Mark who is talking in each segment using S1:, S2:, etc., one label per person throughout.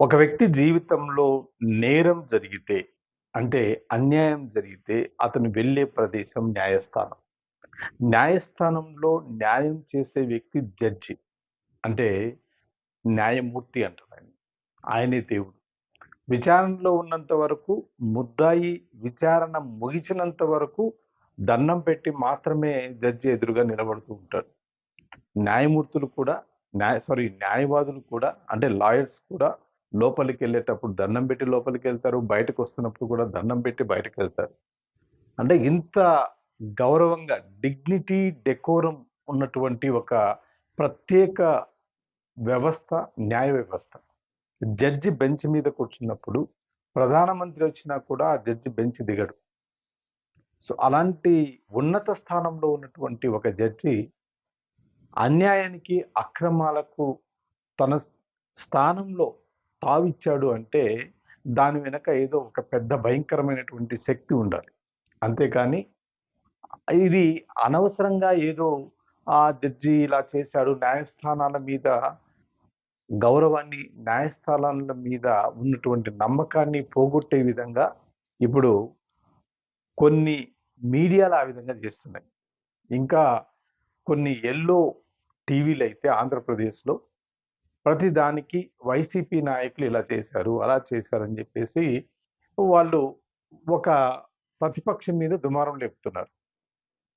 S1: ఒక వ్యక్తి జీవితంలో నేరం జరిగితే అంటే అన్యాయం జరిగితే అతను వెళ్ళే ప్రదేశం న్యాయస్థానం. న్యాయస్థానంలో న్యాయం చేసే వ్యక్తి జడ్జి. అంటే న్యాయమూర్తి అంటారు ఆయన. ఆయనే దేవుడు. విచారణలో ఉన్నంత వరకు ముద్దాయి విచారణ ముగిసినంత వరకు దండం పెట్టి మాత్రమే జడ్జి ఎదురుగా నిలబడుతూ ఉంటాడు. న్యాయమూర్తులు కూడా న్యాయ సారీ న్యాయవాదులు కూడా అంటే లాయర్స్ కూడా లోపలికి వెళ్ళేటప్పుడు దండం పెట్టి లోపలికి వెళ్తారు బయటకు వస్తున్నప్పుడు కూడా దండం పెట్టి బయటకు వెళ్తారు అంటే ఇంత గౌరవంగా డిగ్నిటీ డెకోరం ఉన్నటువంటి ఒక ప్రత్యేక వ్యవస్థ న్యాయ వ్యవస్థ. జడ్జి బెంచ్ మీద కూర్చున్నప్పుడు ప్రధానమంత్రి వచ్చినా కూడా ఆ జడ్జి బెంచ్ దిగడు. సో అలాంటి ఉన్నత స్థానంలో ఉన్నటువంటి ఒక జడ్జి అన్యాయానికి అక్రమాలకు తన స్థానంలో తావిచ్చాడు అంటే దాని వెనక ఏదో ఒక పెద్ద భయంకరమైనటువంటి శక్తి ఉండాలి. అంతేకాని ఇది అనవసరంగా ఏదో ఆ జడ్జి ఇలా చేశాడు న్యాయస్థానాల మీద గౌరవాన్ని న్యాయస్థానాల మీద ఉన్నటువంటి నమ్మకాన్ని పోగొట్టే విధంగా ఇప్పుడు కొన్ని మీడియాలు ఆ విధంగా చేస్తున్నాయి. ఇంకా కొన్ని ఎల్లో టీవీలు అయితే ఆంధ్రప్రదేశ్లో ప్రతి దానికి వైసీపీ నాయకులు ఇలా చేశారు అలా చేశారని చెప్పేసి వాళ్ళు ఒక ప్రతిపక్షం మీద దుమారం లేపుతున్నారు.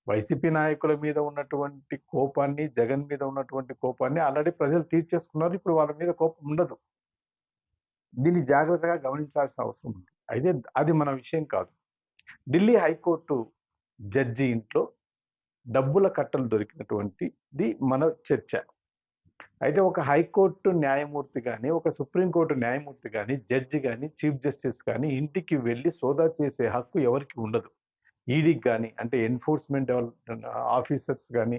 S1: వైసీపీ నాయకుల మీద ఉన్నటువంటి కోపాన్ని జగన్ మీద ఉన్నటువంటి కోపాన్ని ఆల్రెడీ ప్రజలు తీర్చేసుకున్నారు ఇప్పుడు వాళ్ళ మీద కోపం ఉండదు. దీన్ని జాగ్రత్తగా గమనించాల్సిన అవసరం ఉంది. అయితే అది మన విషయం కాదు. ఢిల్లీ హైకోర్టు జడ్జి ఇంట్లో డబ్బుల కట్టలు దొరికినటువంటిది మన చర్చ. అయితే ఒక హైకోర్టు న్యాయమూర్తి కానీ ఒక సుప్రీంకోర్టు న్యాయమూర్తి కానీ జడ్జి కానీ చీఫ్ జస్టిస్ కానీ ఇంటికి వెళ్ళి సోదా చేసే హక్కు ఎవరికి ఉండదు. ఈడీకి కానీ అంటే ఎన్ఫోర్స్మెంట్ ఆఫీసర్స్ కానీ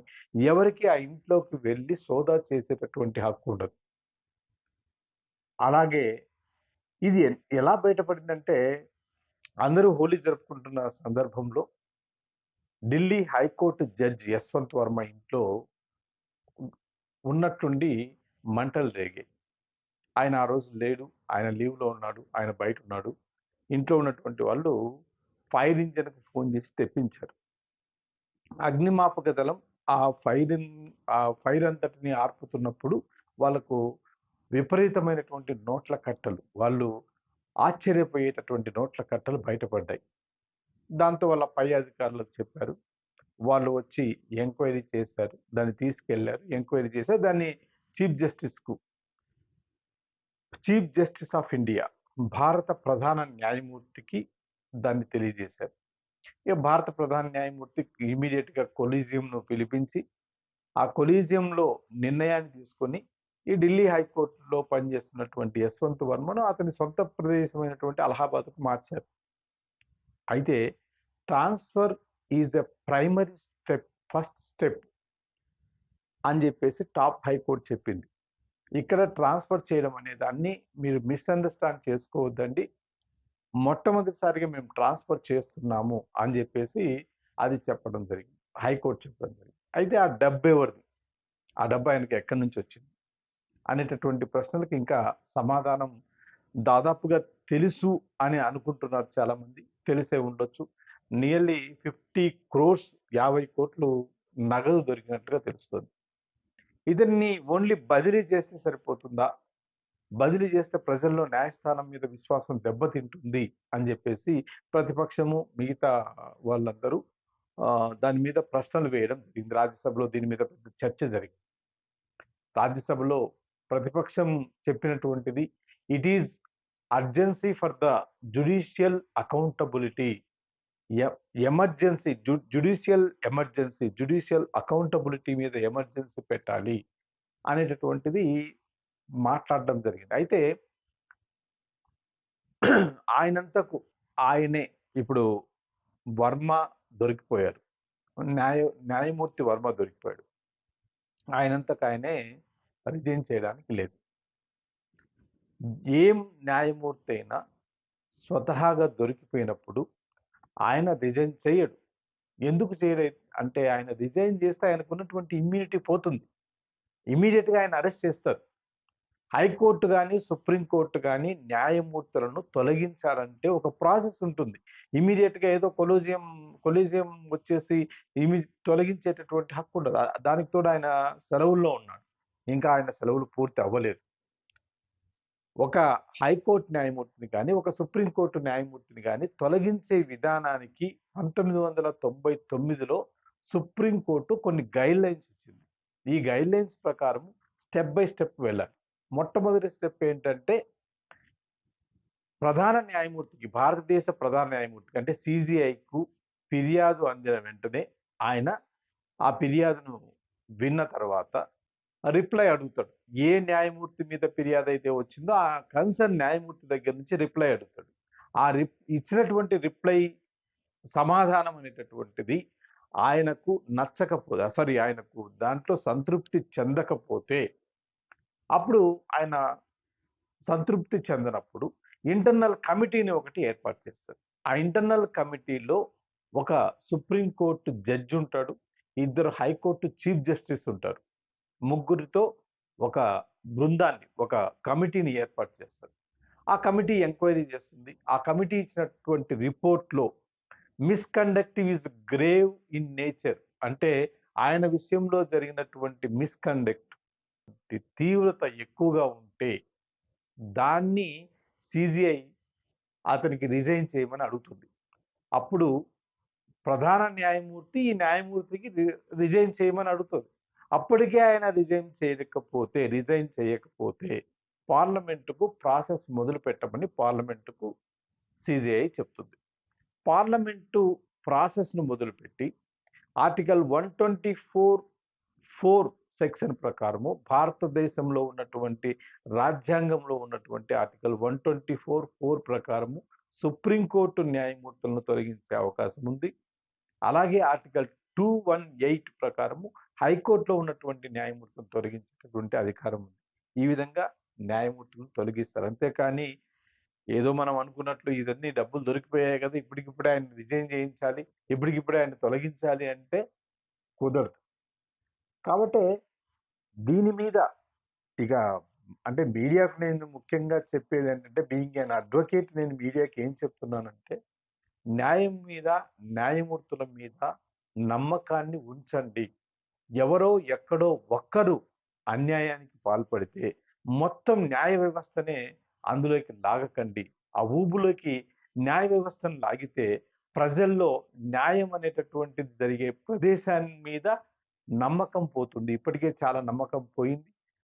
S1: ఎవరికి ఆ ఇంట్లోకి వెళ్ళి సోదా చేసేటటువంటి హక్కు ఉండదు. అలాగే ఇది ఎలా బయటపడిందంటే అందరూ హోలీ జరుపుకుంటున్న సందర్భంలో Delhi high court judge Yashwant Varma ఇంట్లో ఉన్నట్టుండి మంటలు రేగాయి ఆయన ఆ రోజు లేడు. ఆయన లీవ్లో ఉన్నాడు. ఆయన బయట ఉన్నాడు. ఇంట్లో ఉన్నటువంటి వాళ్ళు ఫైర్ ఇంజన్కి ఫోన్ చేసి తెప్పించారు. అగ్నిమాపక దళం ఆ ఫైర్ ఆ ఫైర్ అంతటిని ఆర్పుతున్నప్పుడు వాళ్ళకు విపరీతమైనటువంటి నోట్ల కట్టలు వాళ్ళు ఆశ్చర్యపోయేటటువంటి నోట్ల కట్టలు బయటపడ్డాయి. దాంతో వాళ్ళ పై అధికారులకు చెప్పారు. వాళ్ళు వచ్చి ఎంక్వైరీ చేశారు. దాన్ని తీసుకెళ్ళారు ఎంక్వైరీ చేశారు. దాన్ని చీఫ్ జస్టిస్కు చీఫ్ జస్టిస్ ఆఫ్ ఇండియా భారత ప్రధాన న్యాయమూర్తికి దాన్ని తెలియజేశారు. ఇక భారత ప్రధాన న్యాయమూర్తి ఇమీడియట్గా గా పిలిపించి ఆ కొలీజియంలో నిర్ణయాన్ని తీసుకొని ఈ ఢిల్లీ హైకోర్టులో పనిచేస్తున్నటువంటి యశ్వంత్ వర్మను అతని సొంత ప్రదేశమైనటువంటి అలహాబాద్కు మార్చారు. అయితే transfer is a primary step first step అని చెప్పేసి టాప్ హైకోర్టు చెప్పింది. ఇక్కడ ట్రాన్స్ఫర్ చేయడం అనేది దాన్ని మీరు మిస్అండర్స్టాండ్ చేసుకోవద్దండి. మొట్టమొదటిసారిగా మేము ట్రాన్స్ఫర్ చేస్తున్నాము అని చెప్పేసి అది చెప్పడం జరిగింది. హైకోర్టు చెప్పడం జరిగింది. అయితే ఆ డబ్బు ఎవరిది? ఆ డబ్బు ఆయనకి ఎక్కడి నుంచి వచ్చింది? అనేటటువంటి ప్రశ్నలకు ఇంకా సమాధానం దాదాపుగా తెలుసు అని అనుకుంటున్నారు చాలా మంది తెలిసే ఉండొచ్చు. నియర్లీ ఫిఫ్టీ క్రోర్స్ యాభై కోట్లు నగదు దొరికినట్టుగా తెలుస్తుంది. ఇతన్ని ఓన్లీ బదిలీ చేస్తే సరిపోతుందా? బదిలీ చేస్తే ప్రజల్లో న్యాయస్థానం మీద విశ్వాసం దెబ్బతింటుంది అని చెప్పేసి ప్రతిపక్షము మిగతా వాళ్ళందరూ దాని మీద ప్రశ్నలు వేయడం జరిగింది. రాజ్యసభలో దీని మీద పెద్ద చర్చ జరిగింది. రాజ్యసభలో ప్రతిపక్షం చెప్పినటువంటిది it is urgency for the judicial accountability emergency judicial emergency judicial accountability మీద ఎమర్జెన్సీ పెట్టాలి అనేటటువంటిది మాట్లాడడం జరిగింది. అయితే ఆయనంతకు ఆయనే ఇప్పుడు వర్మ దొరికిపోయారు న్యాయ న్యాయమూర్తి వర్మ దొరికిపోయాడు. ఆయనంతకు ఆయనే రిజైన్ చేయడానికి లేదు. ఏం న్యాయమూర్తి అయినా స్వతహాగా దొరికిపోయినప్పుడు ఆయన రిజైన్ చేయడు ఎందుకు చేయలేదు అంటే ఆయన రిజైన్ చేస్తే ఆయనకు ఉన్నటువంటి ఇమ్యూనిటీ పోతుంది ఇమీడియట్గా ఆయన అరెస్ట్ చేస్తారు హైకోర్టు కానీ సుప్రీంకోర్టు కానీ న్యాయమూర్తులను తొలగించాలంటే ఒక ప్రాసెస్ ఉంటుంది. ఇమీడియట్గా ఏదో కొలీజియం కొలీజియం వచ్చేసి ఇమి తొలగించేటటువంటి హక్కు ఉండదు. దానికి తోడు ఆయన సెలవుల్లో ఉన్నాడు. ఇంకా ఆయన సెలవులు పూర్తి అవ్వలేదు. ఒక హైకోర్టు న్యాయమూర్తిని కానీ ఒక సుప్రీంకోర్టు న్యాయమూర్తిని కానీ తొలగించే విధానానికి 1999లో సుప్రీంకోర్టు కొన్ని గైడ్‌లైన్స్ ఇచ్చింది. ఈ గైడ్‌లైన్స్ ప్రకారం స్టెప్ బై స్టెప్ వెళ్ళాలి. మొట్టమొదటి స్టెప్ ఏంటంటే ప్రధాన న్యాయమూర్తికి, భారతదేశ ప్రధాన న్యాయమూర్తికి అంటే సిజిఐకు ఫిర్యాదు అందిన వెంటనే ఆయన ఆ ఫిర్యాదును విన్న తర్వాత రిప్లై అడుగుతాడు. ఏ న్యాయమూర్తి మీద ఫిర్యాదు అయితే వచ్చిందో ఆ కన్సర్న్ న్యాయమూర్తి దగ్గర నుంచి రిప్లై అడుగుతాడు. ఆ రిప్ ఇచ్చినటువంటి రిప్లై సమాధానం అనేటటువంటిది ఆయనకు నచ్చకపోతే సారీ ఆయనకు దాంట్లో సంతృప్తి చెందకపోతే అప్పుడు ఆయన సంతృప్తి చెందనప్పుడు ఇంటర్నల్ కమిటీని ఒకటి ఏర్పాటు చేస్తారు. ఆ ఇంటర్నల్ కమిటీలో ఒక సుప్రీం కోర్టు జడ్జి ఉంటాడు. ఇద్దరు హైకోర్టు చీఫ్ జస్టిస్ ఉంటారు. ముగ్గురితో ఒక బృందాన్ని, ఒక కమిటీని ఏర్పాటు చేస్తారు. ఆ కమిటీ ఎంక్వైరీ చేస్తుంది. ఆ కమిటీ ఇచ్చినటువంటి రిపోర్ట్‌లో misconduct is grave in nature అంటే ఆయన విషయంలో జరిగినటువంటి మిస్‌కండక్ట్ తీవ్రత ఎక్కువగా ఉంటే దాన్ని సీజీఐ అతనికి రిజైన్ చేయమని అడుగుతుంది. అప్పుడు ప్రధాన న్యాయమూర్తి ఈ న్యాయమూర్తికి రి రిజైన్ చేయమని అడుగుతుంది అప్పటికే ఆయన రిజైన్ చేయకపోతే రిజైన్ చేయకపోతే పార్లమెంటుకు ప్రాసెస్ మొదలుపెట్టమని పార్లమెంటుకు సిజిఐ చెప్తుంది. పార్లమెంటు ప్రాసెస్‌ను మొదలుపెట్టి ఆర్టికల్ 124(4) సెక్షన్ ప్రకారము భారతదేశంలో ఉన్నటువంటి రాజ్యాంగంలో ఉన్నటువంటి ఆర్టికల్ 124(4) ప్రకారము సుప్రీంకోర్టు న్యాయమూర్తులను తొలగించే అవకాశం ఉంది. అలాగే ఆర్టికల్ 218 ప్రకారము హైకోర్టులో ఉన్నటువంటి న్యాయమూర్తులను తొలగించేటటువంటి అధికారం ఉంది. ఈ విధంగా న్యాయమూర్తులను తొలగిస్తారు. అంతేకాని ఏదో మనం అనుకున్నట్లు ఇవన్నీ డబ్బులు దొరికిపోయాయి కదా! ఇప్పటికిప్పుడే ఆయన రిజైన్ చేయించాలి. ఇప్పటికిప్పుడే ఆయన తొలగించాలి అంటే కుదరదు. కాబట్టి దీని మీద ఇక అంటే మీడియాకు నేను ముఖ్యంగా చెప్పేది ఏంటంటే బీయింగ్ యాన్ అడ్వకేట్ నేను మీడియాకి ఏం చెప్తున్నానంటే న్యాయం మీద, న్యాయమూర్తుల మీద నమ్మకాన్ని ఉంచండి. ఎవరో ఎక్కడో ఒక్కరు అన్యాయానికి పాల్పడితే మొత్తం న్యాయ వ్యవస్థనే అందులోకి లాగకండి. ఆ ఊబులోకి న్యాయ వ్యవస్థను లాగితే ప్రజల్లో న్యాయం అనేటటువంటిది జరిగే ప్రదేశాన్ని మీద నమ్మకం పోతుంది. ఇప్పటికే చాలా నమ్మకం పోయింది.